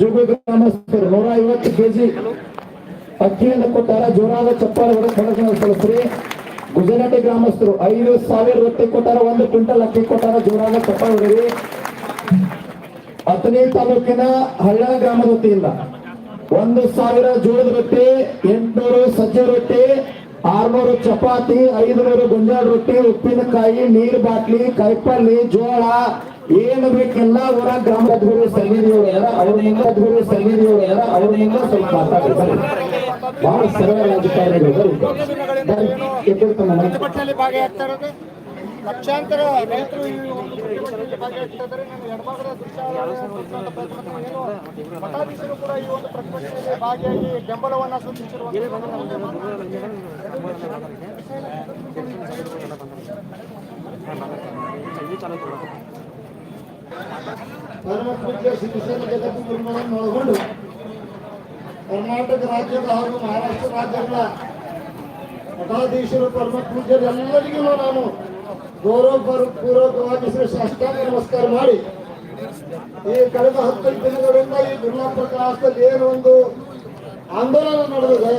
ಜುಗು ಗ್ರಾಮಸ್ಥರು ನೂರ ಐವತ್ತು ಕೆಜಿ ಅಕ್ಕಿಯನ್ನು ಕೊಟ್ಟಾರ. ಜೋರಾದ ಚಪ್ಪಾಳೆ ಹೊಡೆದು ಕಳಿಸ್ರಿ ಗುಜರಾಟಿ ಗ್ರಾಮಸ್ಥರು ಐದು ಸಾವಿರ ರೊಟ್ಟಿ ಕೊಟ್ಟಾರ. ಒಂದು ಕ್ವಿಂಟಲ್ ಅಕ್ಕಿ ಕೊಟ್ಟಾರ. ಜೋರಾದ ಚಪ್ಪಾಳೆ ಹೊಡೆರಿ ಹತ್ತನೇ ತಾಲೂಕಿನ ಹಳ್ಳ ಗ್ರಾಮದ ವತಿಯಿಂದ ಒಂದು ಸಾವಿರ ಜೋಳದ ರೊಟ್ಟಿ ಎಂಟುನೂರು ಸಜ್ಜೆ ರೊಟ್ಟಿ ಆರ್ನೂರು ಚಪಾತಿ, ಐದುನೂರು ಗೊಂಜಾಳ ರೊಟ್ಟಿ, ಉಪ್ಪಿನಕಾಯಿ, ನೀರ್ ಬಾಟ್ಲಿ ಕೈಪಲ್ಲಿ ಜೋಳ, ಏನು ಬೇಕೆಲ್ಲ ಅವರ ಗ್ರಾಮ ಅಧಿಕಾರಿ ಸನ್ನಿಧಿಯವರು ಯಾರ? ಅವ್ರ ಮುಂದೆ ಅಧಿಕಾರಿ ಸನ್ನಿಧಿಯವರು ಯಾರ? ಅವ್ರ ಮುಂದೆ ಸ್ವಲ್ಪ ಬಹಳ ಸರಳ ರಾಜಕಾರಣಿಗಳು ಲಕ್ಷಾಂತರ ರೈತರು ಈ ಒಂದು ಕೂಡ ಈ ಒಂದು ಪ್ರತಿಭಟನೆಯಲ್ಲಿ ಭಾಗಿಯಾಗಿ ಬೆಂಬಲವನ್ನ ಪರಮ ಪೂಜ್ಯ ಒಳಗೊಂಡು ಕರ್ನಾಟಕ ರಾಜ್ಯದ ಹಾಗೂ ಮಹಾರಾಷ್ಟ್ರ ರಾಜ್ಯಗಳ ಮಠಾಧೀಶರು ಪರಮ ಪೂಜ್ಯರೆಲ್ಲರಿಗೂ ನಾನು ಗೌರವ ಪೂರ್ವಕವಾಗಿ ಶ್ರೀ ಸಾಷ್ಟಾಂಗ ನಮಸ್ಕಾರ ಮಾಡಿ. ಈ ಕಳೆದ ಹತ್ತು ದಿನಗಳಿಂದ ಈ ಗುರುನಾಥ ಕ್ಲಾಸಲ್ಲಿ ಏನು ಒಂದು ಆಂದೋಲನ ನಡೆದಿದೆ.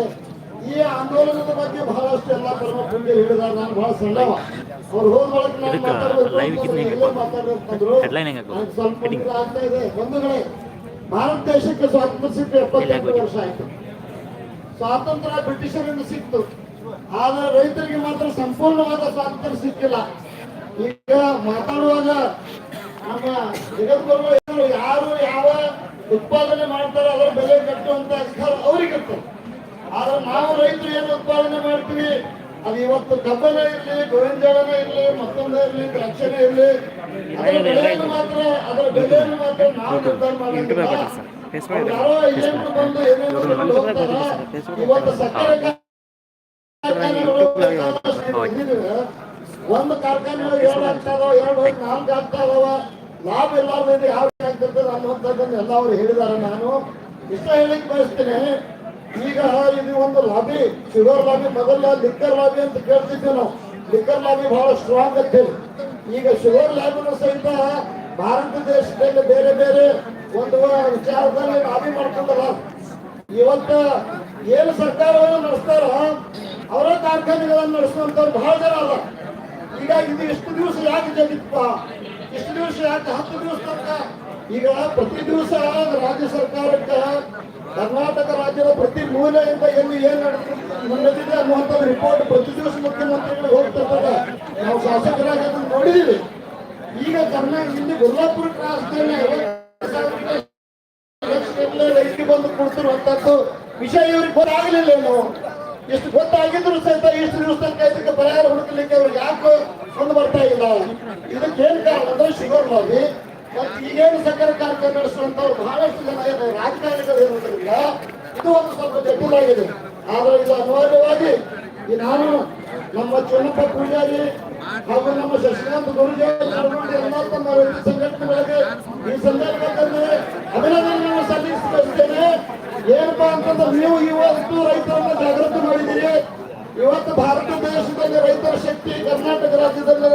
ಈ ಆಂದೋಲನದ ಬಗ್ಗೆ ಬಹಳಷ್ಟು ಎಲ್ಲ ಪರಮ ಪೂಜ್ಯರು ಹೇಳಿದಾರೆ ನಾನು ಬಹಳ ಸಣ್ಣವ. ಅವ್ರು ಹೋದ ಒಳಗೆ ನಾನು ಮಾತಾಡಬೇಕು? ನನಗೆ ಸ್ವಲ್ಪ ಆಗ್ತಾ ಇದೆ. ಬಂಧುಗಳೇ ಭಾರತ ದೇಶಕ್ಕೆ ಸ್ವಾತಂತ್ರ್ಯ ಸಿಕ್ಕು ಎಪ್ಪತ್ತೆಂಟು ವರ್ಷ ಆಯ್ತು. ಸ್ವಾತಂತ್ರ್ಯ ಬ್ರಿಟಿಷರಿಂದ ಸಿಕ್ತು. ಆದ್ರೆ ರೈತರಿಗೆ ಮಾತ್ರ ಸಂಪೂರ್ಣವಾದ ಸ್ವಾತಂತ್ರ್ಯ ಸಿಕ್ಕಿಲ್ಲ. ಈಗ ಮಾತಾಡುವಾಗ ನಮ್ಮ ಜಗದ್ಗುರುಗಳು ಯಾರು ಯಾವ ಉತ್ಪಾದನೆ ಮಾಡ್ತಾರೆ ಅದರ ಬೆಲೆ ಕಟ್ಟುವಂತ ಅಧಿಕಾರ ಅವ್ರಿಗೆ ಇರ್ತದೆ. ಆದ್ರೆ ನಾವು ರೈತರು ಏನು ಉತ್ಪಾದನೆ ಮಾಡ್ತೀವಿ? ಅದು ಇವತ್ತು ಕಬ್ಬನ ಇರಲಿ ಗೋವಿನ ಇರ್ಲಿ ಮತ್ತೊಂದೇ ಇರಲಿ ದ್ರಾಕ್ಷನೇ ಇರಲಿ ಅದರ ಬೆಲೆಯನ್ನು ಮಾತ್ರ ಅದರ ಬೆಲೆಯನ್ನು ಮಾತ್ರ ನಾವು ನಿರ್ಧಾರ ಮಾಡಬೇಕು ಅವ್ರು ಯಾರೋ ಏನೇನು ಬಂದು ಏನೇನು ಇವತ್ತು ಸಕ್ಕರೆ. ಒಂದು ಕಾರ್ಖಾನೆ ಎರಡು ಆಗ್ತಾವೋ ಎರಡು ಹೋಗಿ ನಾಲ್ಕು ಆಗ್ತಾ ಇದಾವ ಲಾಭ ಇಲ್ಲಾರ್ದು ಯಾವ ರೀತಿ ಆಗ್ತಿರ್ತದೆ ಅನ್ನುವಂಥದ್ದನ್ನು ಎಲ್ಲ ಅವರು ಹೇಳಿದ್ದಾರೆ. ನಾನು ಇಷ್ಟ ಹೇಳಿಕ್ ಬಯಸ್ತೇನೆ. ಈಗ ಇದು ಒಂದು ಲಾಬಿ ಶುಗರ್ ಲಾಬಿ ಮೊದಲ ಲಿಕ್ಕರ್ ಲಾಬಿ ಅಂತ ಕೇಳ್ತಿದ್ವಿ ನಾವು. ಲಿಕ್ಕರ್ ಲಾಬಿ ಬಹಳ ಸ್ಟ್ರಾಂಗ್ ಅಂತ ಹೇಳಿ ಈಗ ಶುಗರ್ ಲಾಬಿನೂ ಸಹಿತ ಭಾರತ ದೇಶದಲ್ಲಿ ಬೇರೆ ಬೇರೆ ಒಂದು ವಿಚಾರದಲ್ಲಿ ಲಾಬಿ ಮಾಡ್ಕೊಂಡಲ್ಲ. ಇವತ್ತ ಏನು ಸರ್ಕಾರವನ್ನು ನಡೆಸ್ತಾರ ಅವರ ಕಾರ್ಖಾನೆಗಳನ್ನು ನಡೆಸುವಂತವ್ರು ಬಹಳ ಜನ ಅಲ್ಲ. ಈಗ ಇದು ಇಷ್ಟು ದಿವಸ ಯಾಕೆ ಜಗಿತ್ತಪ್ಪ ಇಷ್ಟು ದಿವಸ ಯಾಕೆ ಹತ್ತು ದಿವಸ ಈಗ ಪ್ರತಿ ದಿವಸ ರಾಜ್ಯ ಸರ್ಕಾರಕ್ಕೆ ಕರ್ನಾಟಕ ರಾಜ್ಯದ ಪ್ರತಿ ಮೂಲೆಯಿಂದ ಎಲ್ಲಿ ಏನ್ ನಡೆದ- ನಡೆದಿದೆ ಅನ್ನುವಂಥ ರಿಪೋರ್ಟ್ ಪ್ರತಿ ದಿವಸ ಮುಖ್ಯಮಂತ್ರಿಗಳು ಹೋಗ್ತಾರೆ ನಾವು ಶಾಸಕರಾಗಿ ಅದನ್ನು ನೋಡಿದೀವಿ. ಈಗ ಕರ್ನಾಟಕ ಇಲ್ಲಿ ಗುರುವಾಪುರ ಕ್ರಾಸ್ನಲ್ಲಿ ಬಂದು ಕೊಡ್ತಿರುವಂತದ್ದು ವಿಷಯ ಇವ್ರಿಗೆ ಗೊತ್ತಾಗಲಿಲ್ಲ ಏನು ಎಷ್ಟು ಗೊತ್ತಾಗಿದ್ರು ಸಹಿತ ಎಷ್ಟು ದಿವಸ ತನಕ ಪರಿಹಾರ ಹುಡುಕಲಿಕ್ಕೆ ಅವ್ರಿಗೆ ಯಾಕೆ ಕೊಂಡು ಬರ್ತಾ ಇಲ್ಲ? ಇದಕ್ಕೆ ಏನ್ ಕಾರಣ? ಅಂದ್ರೆ ಶುಗರ್ ಲಾಬಿ ಮತ್ತೆ ಈಗೇನು ಸಕ್ಕರೆ ಕಾರ್ಖಾನೆ ನಡೆಸುವಂತವ್ರು ಬಹಳಷ್ಟು ಜನ ರಾಜಕಾರಣಿಗಳು ಇರೋದ್ರಿಂದ ಇದು ಒಂದು ಸ್ವಲ್ಪ ಜಟಿಲಾಗಿದೆ. ಆದ್ರೆ ಇದು ಅನಿವಾರ್ಯವಾಗಿ ನಾನು ನಮ್ಮ ಚನ್ನಪ್ಪ ಪೂಜಾರಿ ಹಾಗೂ ನಮ್ಮ ಶಶಿಕಾಂತ್ ಗುರುಜಿ ಎಲ್ಲ ತಮ್ಮ ರೈತ ಸಂಘಟನೆಗಳಿಗೆ ಈ ಸಂದರ್ಭದಲ್ಲಿ ಅಭಿನಂದನೆಯನ್ನು ಸಲ್ಲಿಸುತ್ತೇನೆ ಏನಪ್ಪಾ ಅಂತಂದ್ರೆ ನೀವು ಇವತ್ತು ರೈತರನ್ನ ಜಾಗೃತಿ ಮಾಡಿದ್ದೀರಿ. ಇವತ್ತು ಭಾರತ ದೇಶದಲ್ಲಿ ರೈತರ ಶಕ್ತಿ ಕರ್ನಾಟಕ ರಾಜ್ಯದಲ್ಲಿ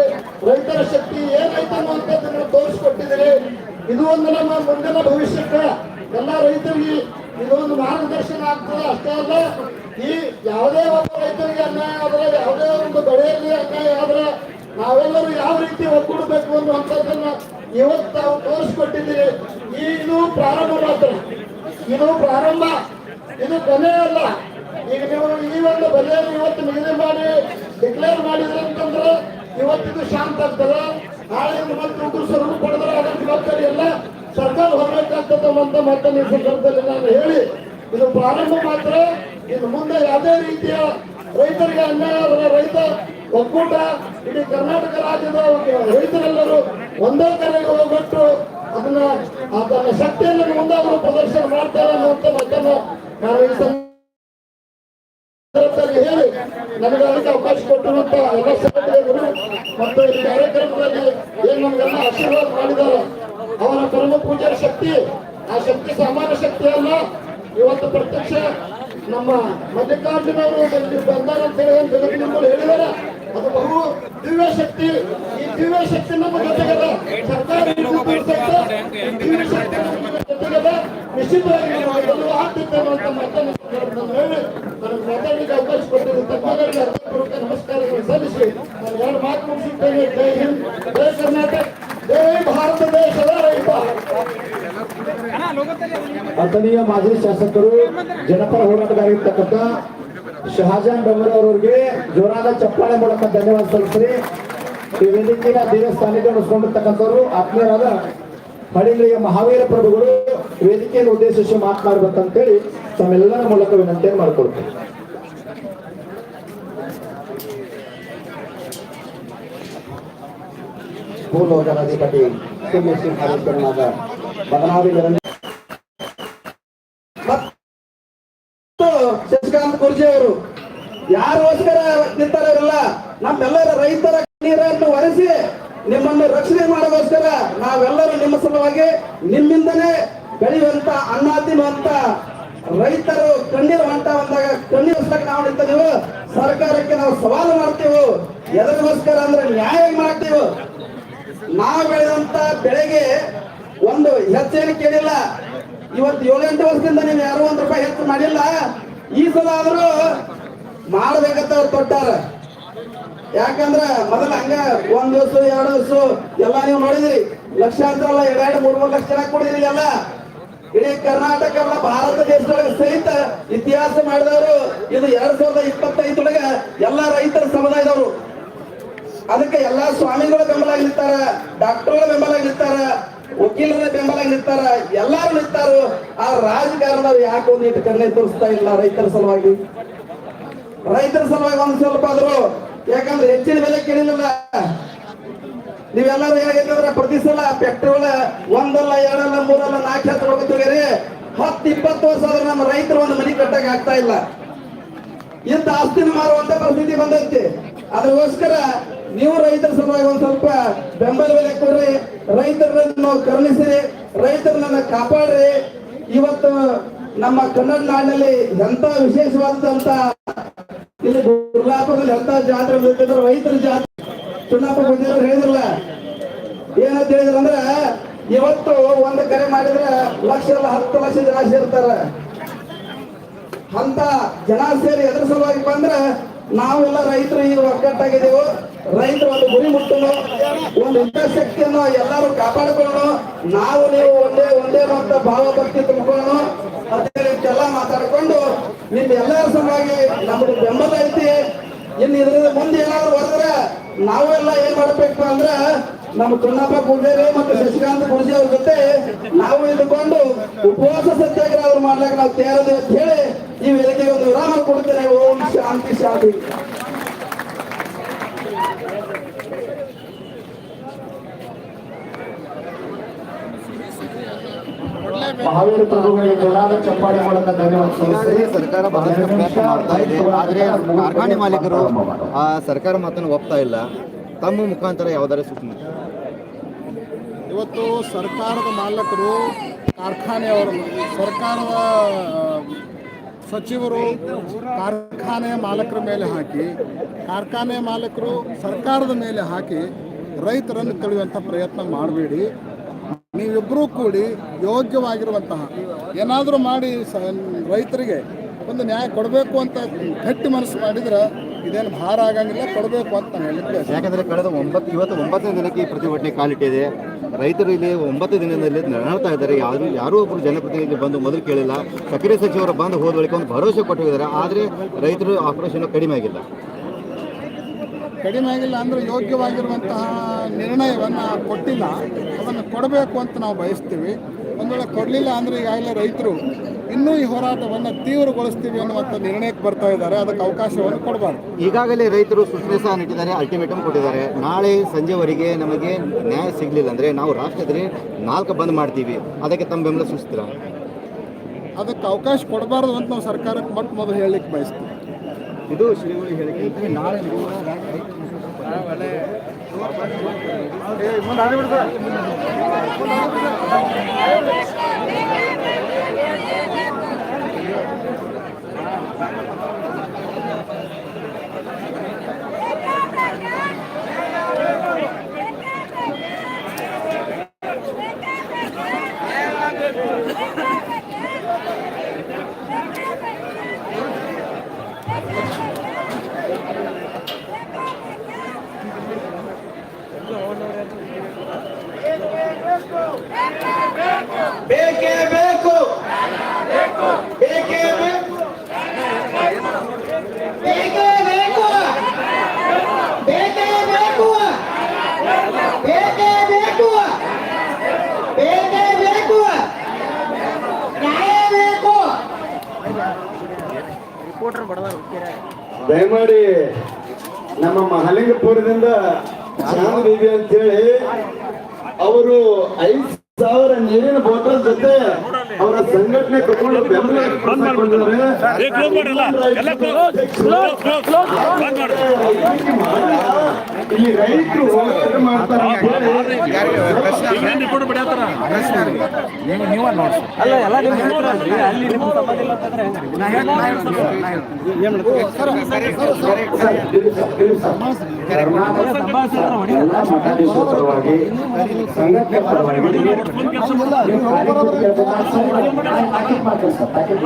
ರೈತರ ಶಕ್ತಿ ಏನೈತೆ ಅಂತ ತೋರಿಸ್ಕೊಟ್ಟಿದ್ದೀರಿ. ಇದು ಒಂದು ನಮ್ಮ ಮುಂದಿನ ಭವಿಷ್ಯಕ್ಕೆ ಎಲ್ಲ ರೈತರಿಗೆ ಇದೊಂದು ಮಾರ್ಗದರ್ಶನ ಆಗ್ತದೆ ಅಷ್ಟೇ ಅಲ್ಲ, ಈ ಯಾವುದೇ ಒಂದು ರೈತರಿಗೆ ಅನ್ಯಾಯ ಆದ್ರೆ, ಯಾವುದೇ ಒಂದು ಬೆಳೆಯಲ್ಲಿ ಅನ್ಯಾಯ ಆದ್ರೆ ನಾವೆಲ್ಲರೂ ಯಾವ ರೀತಿ ಒಗ್ಗೂಡಬೇಕು ಅನ್ನುವಂಥದ್ದನ್ನ ಇವತ್ತು ನಾವು ತೋರಿಸ್ಕೊಟ್ಟಿದ್ದೀರಿ. ಈ ಇದು ಪ್ರಾರಂಭ ಮಾತ್ರ. ಇದು ಪ್ರಾರಂಭ. ಇದು ಕೊನೆ ಅಲ್ಲ ಈಗ ನೀವು ಈ ಒಂದು ಬೆಲೆಯನ್ನು ಇವತ್ತು ನಿಗದಿ ಮಾಡಿ ಡಿಕ್ಲೇರ್ ಮಾಡಿದ್ರೆ ಅಂತಂದ್ರೆ ಇವತ್ತಿದ್ದು ಶಾಂತ ಆಗ್ತದೆ. ನಾಳೆ ಮತ್ತೆ ಉಗ್ರ ಸ್ವರೂಪ ಪಡೆದ್ರೆ ಅದರ ಜವಾಬ್ದಾರಿ ಎಲ್ಲ ಸರ್ಕಾರ ಹೊರಬೇಕಾಗ್ತದೆ ಅಂತ ಮತ್ತೆ ಈ ಸಂದರ್ಭದಲ್ಲಿ ನಾನು ಹೇಳಿ. ಇದು ಪ್ರಾರಂಭ ಮಾತ್ರ. ಇನ್ನು ಮುಂದೆ ಯಾವುದೇ ರೀತಿಯ ರೈತರಿಗೆ ಅನ್ಯಾಯ ಆದರೆ ರೈತ ಒಕ್ಕೂಟ, ಇಡೀ ಕರ್ನಾಟಕ ರಾಜ್ಯದ ರೈತರೆಲ್ಲರೂ ಒಂದೇ ಕರೆಗೆ ಹೋಗ್ಬಿಟ್ಟು ಅದನ್ನ ಅದನ್ನ ಶಕ್ತಿಯನ್ನು ಮುಂದೆ ಪ್ರದರ್ಶನ ಮಾಡ್ತಾರೆ ಅನ್ನುವಂಥ ಮತ್ತೆ ನಾನು ಈ ಸಂದರ್ಭದಲ್ಲಿ ಹೇಳಿ ನನಗೆ ಅದಕ್ಕೆ ಅವಕಾಶ ಕೊಟ್ಟಿರುವಂತ ಎಲ್ಲ ಸಭೆಗಳು ಮತ್ತು ಈ ಕಾರ್ಯಕ್ರಮದಲ್ಲಿ ಏನು ನಮಗೆಲ್ಲ ಆಶೀರ್ವಾದ ಮಾಡಿದ್ದಾರೆ ಅವರ ಪರಮ ಪೂಜಾರಿ ಶಕ್ತಿ ಆ ಶಕ್ತಿ ಸಾಮಾನ್ಯ ಶಕ್ತಿ ಅಲ್ಲ. ಇವತ್ತು ಪ್ರತ್ಯಕ್ಷ ನಮ್ಮ ಮಲ್ಲಿಕಾರ್ಜುನ ಅವರು ಬಂದಾರ ಅಂತ ಹೇಳಿ ಒಂದು ಅದು ಬಹು ದಿವ್ಯ ಶಕ್ತಿ. ಈ ದಿವ್ಯ ಶಕ್ತಿ ನಮ್ಮ ಜೊತೆಗಲ್ಲ. ಸರ್ಕಾರ ದಿವ್ಯ ಶಕ್ತಿ ನಮ್ಮ ಜೊತೆಗೆ ಆಗ್ಯದ ನಿಶ್ಚಿತವಾಗಿ ನಾವು ಗೆಲುವು ಆಗ್ತಿದ್ದೇವೆ ಅಂತ ಮತ್ತೊಮ್ಮೆ ನಾನು ಹೇಳಿ ನನಗೆ ಮಾತಾಡಲಿಕ್ಕೆ ಅವಕಾಶ ಕೊಟ್ಟಿದ್ದು ತಜ್ಞರಿಗೆ ಅರ್ಥಪೂರ್ವಕ ನಮಸ್ಕಾರಗಳು ಸಲ್ಲಿಸಿ ನಾನು ಎರಡು ಮಾತು ಮುಗಿಸುತ್ತೇನೆ ಜೈ ಹಿಂದ್ ಜೈ ಕರ್ನಾಟಕ ಜೈ ಭಾರತ ದೇಶದ ರೈತ ಅಥಣೀಯ ಮಾಜಿ ಶಾಸಕರು ಜನಪರ ಹೋರಾಟಗಾರಿರ್ತಕ್ಕಂಥ ಶಹಾಜಾನ್ ಡೊಂಗರ್ ಅವರಿಗೆ ಜೋರಾದ ಚಪ್ಪಾಳೆ ಮೂಲಕ ಧನ್ಯವಾದ ಸಲ್ಲಿಸ್ರಿ ಈ ವೇದಿಕೆಯ ದೇವಸ್ಥಾನಕ್ಕೆ ಉಳಿಸ್ಕೊಂಡಿರ್ತಕ್ಕಂಥವ್ರು ಆತ್ಮೀಯರಾದ ಹಳ್ಳಿಯ ಮಹಾವೀರ ಪ್ರಭುಗಳು ವೇದಿಕೆಯನ್ನು ಉದ್ದೇಶಿಸಿ ಮಾತನಾಡಬೇಕಂತೇಳಿ ತಮ್ಮೆಲ್ಲರ ಮೂಲಕ ವಿನಂತಿಯನ್ನು ಮಾಡಿಕೊಡ್ತೀವಿ ಭೂಲೋಕನಾಧಿಪತಿ ಶಶಿಕಾಂತ್ ಕುರ್ಜಿ ಅವರು ಯಾರಿಗೋಸ್ಕರ ನಿಂತಾರಲ್ಲ, ನಮ್ಮೆಲ್ಲರ ರೈತರ ನೀರನ್ನು ಒರೆಸಿ ನಿಮ್ಮನ್ನು ರಕ್ಷಣೆ ಮಾಡೋಗೋಸ್ಕರ ನಾವೆಲ್ಲರೂ ನಿಮ್ಮ ಸಲುವಾಗಿ ನಿಮ್ಮಿಂದನೇ ಬೆಳೆಯುವಂತ ಅನ್ನ ತಿನ್ನುವಂತ ರೈತರು ಕಣ್ಣೀರು ಅಂತ ಬಂದಾಗ ಕಣ್ಣೀರು ನಾವು ನೀವು ಸರ್ಕಾರಕ್ಕೆ ನಾವು ಸವಾಲು ಮಾಡ್ತೀವಿ. ಎದರಿಗೋಸ್ಕರ ಅಂದ್ರೆ ನ್ಯಾಯ ಮಾಡ್ತೀವಿ. ನಾವು ಬೆಳೆದಂತ ಬೆಳೆಗೆ ಒಂದು ಹೆಚ್ಚೇನು ಕೇಳಿಲ್ಲ ಇವತ್ತು ಏಳೆಂಟು ವರ್ಷದಿಂದ ನೀವು ಯಾರು ಒಂದು ರೂಪಾಯಿ ಹೆಚ್ಚು ಮಾಡಿಲ್ಲ. ಈ ಸಲ ಆದರೂ ಮಾಡಬೇಕಂತ ಅವ್ರು ತೊಟ್ಟಾರ. ಯಾಕಂದ್ರ ಮೊದಲ ಹಂಗ ಒಂದ್ ವರ್ಷ ಎರಡು ವರ್ಷ ಎಲ್ಲ ನೀವು ನೋಡಿದ್ರಿ. ಲಕ್ಷಾಂತರ ಅಲ್ಲ ಎರಡು ಮೂರ್ ಮೂರು ಲಕ್ಷ ಜನ ಕೊಡಿದ್ರಿ ಎಲ್ಲ. ಇಡೀ ಕರ್ನಾಟಕ ಎಲ್ಲ ಭಾರತ ದೇಶದೊಳಗೆ ಸಹಿತ ಇತಿಹಾಸ ಮಾಡಿದವರು ಇದು ಎರಡ್ ಸಾವಿರದ ಇಪ್ಪತ್ತೈದೊಳಗ ಎಲ್ಲಾ ರೈತರ ಸಮುದಾಯದವರು. ಅದಕ್ಕೆ ಎಲ್ಲಾ ಸ್ವಾಮಿಗಳ ಬೆಂಬಲ ನಿಂತಾರ ಡಾಕ್ಟರ್ಗಳ ಬೆಂಬಲ ಆಗಿರ್ತಾರ ವಕೀಲರ ಬೆಂಬಲ ಆಗಿರ್ತಾರ ಎಲ್ಲಾರು ನಿಂತಾರು. ಆ ರಾಜಕಾರಣದವ್ರು ಯಾಕೆ ಒಂದು ಇಟ್ಟು ಕಣ್ಣೆ ತೋರಿಸ್ತಾ ಇಲ್ಲ ರೈತರ ಸಲುವಾಗಿ? ರೈತರ ಸಲುವಾಗಿ ಒಂದ್ ಸ್ವಲ್ಪ ಆದ್ರು ಯಾಕಂದ್ರೆ ಹೆಚ್ಚಿನ ಬೆಲೆ ಕೇಳಿಲ್ಲ ನೀವೆಲ್ಲರೂ ಹೇಗಿದ್ರೆ ಪ್ರತಿ ಸಲ ಪೆಟ್ರೋಲ್ ಒಂದಲ್ಲ, ಎರಡಲ್ಲ, ಮೂರಲ್ಲ, ನಾಲ್ಕು ಹತ್ತು ಹೋಗುತ್ತೀರಿ ಹತ್ತು, ಇಪ್ಪತ್ತು ವರ್ಷ ಆದ್ರೆ ನಮ್ಮ ರೈತರು ಒಂದು ಮನೆ ಕಟ್ಟಕ್ಕೆ ಆಗ್ತಾ ಇಲ್ಲ. ಇಂತ ಆಸ್ತಿನ ಮಾರುವಂತ ಪರಿಸ್ಥಿತಿ ಬಂದೈತಿ. ಅದಕ್ಕೋಸ್ಕರ ನೀವು ರೈತರ ಸಲುವಾಗಿ ಒಂದ್ ಸ್ವಲ್ಪ ಬೆಂಬಲ ಬೆಲೆ ಕೊಡ್ರಿ. ರೈತರನ್ನು ಕರುಣಿಸಿ, ರೈತರನ್ನ ಕಾಪಾಡ್ರಿ. ಇವತ್ತು ನಮ್ಮ ಕನ್ನಡ ನಾಡಿನಲ್ಲಿ ಎಂತ ವಿಶೇಷವಾದಂತ ಇಲ್ಲಿ ಗುರುಲಾಪದಲ್ಲಿ ಎಂತ ಜಾತ್ರೆ ಬೇಕಂದ್ರೆ ರೈತರ ಜಾತ್ರೆ. ಚುನಾಪ ಬಂದಿದ್ರು ಹೇಳಿದ್ರಲ್ಲ. ಏನಂತ ಹೇಳಿದ್ರ ಅಂದ್ರೆ, ಇವತ್ತು ಒಂದು ಕರೆ ಮಾಡಿದ್ರೆ ಲಕ್ಷ ಅಲ್ಲ ಹತ್ತು ಲಕ್ಷ ಜನ ಸೇರ್ತಾರ. ಅಂತ ಜನ ಸೇರಿ ಎದುರು ಸಲುವಾಗಿ ಬಂದ್ರೆ ನಾವೆಲ್ಲ ರೈತರು ಈಗ ಒಗ್ಗಟ್ಟಾಗಿದ್ದೇವೆ. ರೈತರು ಒಂದು ಗುರಿ ಮುಟ್ಟಲು ಒಂದು ಹಿತಾಸಕ್ತಿಯನ್ನು ಎಲ್ಲರೂ ಕಾಪಾಡಿಕೊಳ್ಳೋಣ ನಾವು ನೀವು ಒಂದೇ ಒಂದೇ ಮತ್ತ ಭಾವ ಭಕ್ತಿ ತುಂಬಿಕೊಳ್ಳೋಣ ರೀತಿ ಎಲ್ಲ ಮಾತಾಡ್ಕೊಂಡು ನಿಮ್ ಎಲ್ಲರ ಸಲುವಾಗಿ ನಮ್ದು ಬೆಂಬಲ ಐತಿ. ಇನ್ನು ಇದ್ರ ಮುಂದೆ ಏನಾದ್ರು ಹೊರದ್ರೆ ನಾವೆಲ್ಲ ಏನ್ ಮಾಡ್ಬೇಕು ಅಂದ್ರೆ ನಮ್ಮ ಚುನ್ನಪ್ಪ ಗುಡ್ಡೇರಿ ಮತ್ತು ಶಶಿಕಾಂತ್ ಗುರುಜಿ ಅವ್ರ ಜೊತೆ ನಾವು ಇದ್ಕೊಂಡು ಉಪವಾಸ ಸತ್ಯಾಗ್ರಹ ಅವ್ರು ಮಾಡ್ಲಿಕ್ಕೆ ನಾವು ತೇರದು ಅಂತ ಹೇಳಿ ಈ ವೇದಿಕೆಗೆ ಒಂದು ವಿರಾಮ ಕೊಡ್ತೇನೆ. ಓಂ ಶಾಂತಿ ಶಾಂತಿ. ಮಹಾವೀರ ಪ್ರಭುಗಳಿಗೆ ಜೋರಾದ ಚಪ್ಪಾಳೆ ಮೂಲಕ ಧನ್ಯವಾದ ಸರ್ಕಾರ ಬಹಳಷ್ಟು ಪ್ರಯತ್ನ ಮಾಡ್ತಾ ಇದೆ. ಆದರೆ ಕಾರ್ಖಾನೆ ಮಾಲೀಕರು ಆ ಸರ್ಕಾರ ಮಾತನ್ನು ಒಪ್ತಾ ಇಲ್ಲ. ತಮ್ಮ ಮುಖಾಂತರ ಯಾವ್ದಾರ ಸೂಚನೆ ಇವತ್ತು ಸರ್ಕಾರದ ಮಾಲಕರು ಕಾರ್ಖಾನೆಯವರು ಸರ್ಕಾರದ ಸಚಿವರು ಕಾರ್ಖಾನೆಯ ಮಾಲಕರ ಮೇಲೆ ಹಾಕಿ ಕಾರ್ಖಾನೆ ಮಾಲಕರು ಸರ್ಕಾರದ ಮೇಲೆ ಹಾಕಿ ರೈತರನ್ನು ಕಳೆಯುವಂಥ ಪ್ರಯತ್ನ ಮಾಡಬೇಡಿ. ನೀವಿಬ್ಬರೂ ಕೂಡಿ ಯೋಗ್ಯವಾಗಿರುವಂತಹ ಏನಾದರೂ ಮಾಡಿ ಸ ರೈತರಿಗೆ ಒಂದು ನ್ಯಾಯ ಕೊಡಬೇಕು ಅಂತ ಗಟ್ಟಿ ಮನಸ್ಸು ಮಾಡಿದ್ರೆ ಇದೇನು ಭಾರ ಆಗಂಗಿಲ್ಲ, ಕೊಡಬೇಕು ಅಂತ ನಾನು ಯಾಕಂದ್ರೆ ಕಳೆದ ಒಂಬತ್ತು ಇವತ್ತು ಒಂಬತ್ತನೇ ದಿನಕ್ಕೆ ಈ ಪ್ರತಿಭಟನೆ ಕಾಲಿಟ್ಟಿದೆ. ರೈತರು ಇಲ್ಲಿ ಒಂಬತ್ತು ದಿನದಲ್ಲಿ ನಡೆತಾ ಇದ್ದಾರೆ. ಯಾರು ಯಾರೂ ಒಬ್ಬರು ಜನಪ್ರತಿನಿಧಿ ಬಂದು ಮೊದಲು ಕೇಳಿಲ್ಲ. ಸಕ್ಕರೆ ಸಚಿವರು ಬಂದು ಹೋದ ಬಳಿಕ ಒಂದು ಭರವಸೆ ಕೊಟ್ಟು ಹೋಗಿದ್ದಾರೆ ಆದರೆ ರೈತರು ಆಕ್ರೋಶನ ಕಡಿಮೆ ಆಗಿಲ್ಲ. ಕಡಿಮೆ ಆಗಿಲ್ಲ ಅಂದರೆ ಯೋಗ್ಯವಾಗಿರುವಂತಹ ನಿರ್ಣಯವನ್ನು ಕೊಟ್ಟಿಲ್ಲ. ಅದನ್ನು ಕೊಡಬೇಕು ಅಂತ ನಾವು ಬಯಸ್ತೀವಿ. ಒಂದು ವೇಳೆ ಕೊಡಲಿಲ್ಲ ಅಂದರೆ ಈಗಾಗಲೇ ರೈತರು ಇನ್ನೂ ಈ ಹೋರಾಟವನ್ನು ತೀವ್ರಗೊಳಿಸ್ತೀವಿ ಅನ್ನುವಂಥ ನಿರ್ಣಯಕ್ಕೆ ಬರ್ತಾ ಇದ್ದಾರೆ. ಅದಕ್ಕೆ ಅವಕಾಶವನ್ನು ಕೊಡಬಾರ್ದು. ಈಗಾಗಲೇ ರೈತರು ಸೂಚನೆ ಸಹ ನೀಡಿದ್ದಾರೆ ಅಲ್ಟಿಮೇಟಮ್ ಕೊಟ್ಟಿದ್ದಾರೆ. ನಾಳೆ ಸಂಜೆವರೆಗೆ ನಮಗೆ ನ್ಯಾಯ ಸಿಗಲಿಲ್ಲ ಅಂದರೆ ನಾವು ರಾಷ್ಟ್ರದಲ್ಲಿ ನಾಲ್ಕು ಬಂದ್ ಮಾಡ್ತೀವಿ. ಅದಕ್ಕೆ ತಮ್ಮ ಬೆಂಬಲ ಸೂಚಿಸ್ತೀರಾ? ಅದಕ್ಕೆ ಅವಕಾಶ ಕೊಡಬಾರ್ದು ಅಂತ ನಾವು ಸರ್ಕಾರಕ್ಕೆ ಮೊಟ್ಟ ಮೊದಲು ಹೇಳಲಿಕ್ಕೆ ಬಯಸ್ತೀವಿ. ಇದು ಶ್ರೀಗಳು ಹೇಳಿಕೆ. ನಾಳೆ Thank ದಯಮಾಡಿ ನಮ್ಮ ಮಹಾಲಿಂಗಪುರದಿಂದ ಚಾಂದ್ ಅಂತ ಅಂತೇಳಿ ಅವರು ಐದು ಸಾವಿರ ನೀರಿನ ಬಾಟಲ್ ಜೊತೆ ಅವರ ಸಂಘಟನೆ ತಗೊಂಡು ಬೆಂಬಲ ವ್ಯಕ್ತಪಡಿಸಿದ್ದಾರೆ. ಇಲ್ಲಿ ರೈತರು ಹೋರಾಟ ಮಾಡ್ತಾರೆ ಹೇಳಿ ಎಲ್ಲ ಪರವಾಗಿ ಸಂಘಟನೆ ಪರವಾಗಿ ಪ್ಯಾಕೆಟ್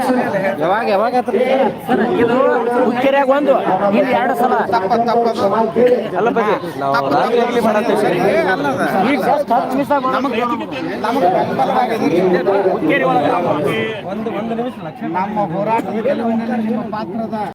ಸರ್, ಯಾವಾಗ ಯಾವಾಗ ಸರ್ ಇದು ಹುಕ್ಕೇರಿಯಾಗ ಒಂದು ಇಲ್ಲಿ ಎರಡು ಸಲ. ಅಲ್ಲ ಬಗ್ಗೆ ನಾವು ರಾತ್ರಿ ಮಾಡತ್ತೀವಿ ಒಂದು ಒಂದು ನಿಮಿಷ ನಮ್ಮ ಹೋರಾಟದ ಗೆಲುವಿನಲ್ಲಿ ನಿಮ್ಮ ಪಾತ್ರದ